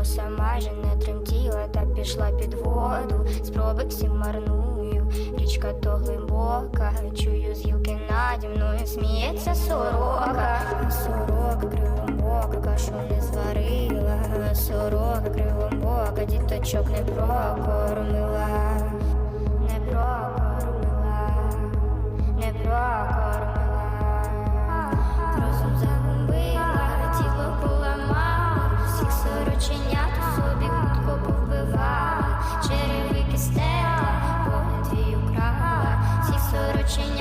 Боса майже не тремтіла, та пішла під воду, спроби всі марную, річка то глибока, чую з гілки наді мною. Сміється сорока, сорок кривомока, кашу не зварила, сорока кривомока, діточок не прокорила. watching